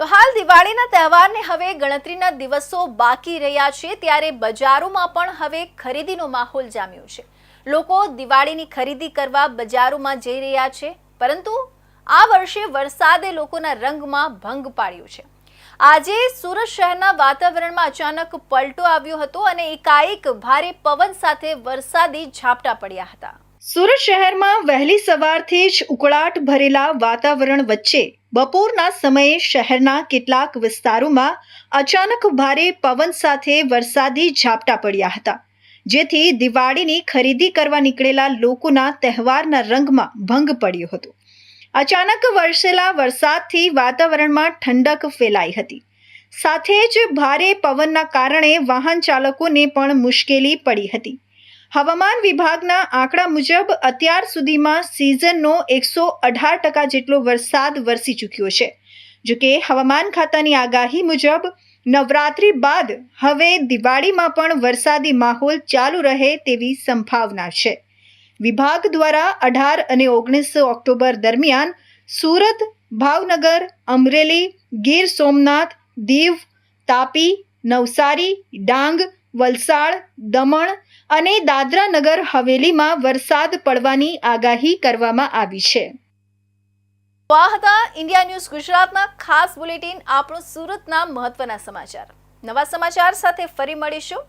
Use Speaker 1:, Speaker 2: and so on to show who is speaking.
Speaker 1: તો હાલ દિવાળીના તહેવારને હવે ગણતરીના દિવસો બાકી રહ્યા છે, ત્યારે બજારોમાં પણ હવે ખરીદીનો માહોલ જામ્યો છે. લોકો દિવાળીની ખરીદી કરવા બજારોમાં જઈ રહ્યા છે, પરંતુ આ વર્ષે વરસાદે લોકોના રંગમાં ભંગ પાડ્યો છે. આજે સુરત શહેરના વાતાવરણમાં અચાનક પલટો આવ્યો હતો અને એકાએક ભારે પવન સાથે વરસાદી ઝાપટા પડ્યા હતા. સુરત શહેરમાં વહેલી સવારથી જ ઉકળાટ ભરેલા વાતાવરણ વચ્ચે બપોરના સમયે શહેરના કેટલાક વિસ્તારોમાં અચાનક ભારે પવન સાથે વરસાદી ઝાપટા પડ્યા હતા, જેથી દિવાળીની ખરીદી કરવા નીકળેલા લોકોના તહેવારના રંગમાં ભંગ પડ્યો હતો. અચાનક વરસેલા વરસાદથી વાતાવરણમાં ઠંડક ફેલાઈ હતી. સાથે જ ભારે પવનના કારણે વાહન ચાલકોને પણ મુશ્કેલી પડી હતી. હવામાન વિભાગના આંકડા મુજબ અત્યાર સુધીમાં સિઝનનો એકસો અઢાર ટકા જેટલો વરસાદ વરસી ચૂક્યો છે. જોકે હવામાન ખાતાની આગાહી મુજબ નવરાત્રી બાદ હવે દિવાળીમાં પણ વરસાદી માહોલ ચાલુ રહે તેવી સંભાવના છે. વિભાગ દ્વારા અઢાર અને ઓગણીસ ઓક્ટોબર દરમિયાન સુરત, ભાવનગર, અમરેલી, ગીર સોમનાથ, દીવ, તાપી, નવસારી, ડાંગ વલસાડ, દમણ અને દાદરા નગર હવેલીમાં વરસાદ પડવાની આગાહી કરવામાં આવી છે. આ ઇન્ડિયા ન્યૂઝ ગુજરાતના ખાસ બુલેટિન આપણું સુરતના મહત્વના સમાચાર. નવા સમાચાર સાથે ફરી મળીશું.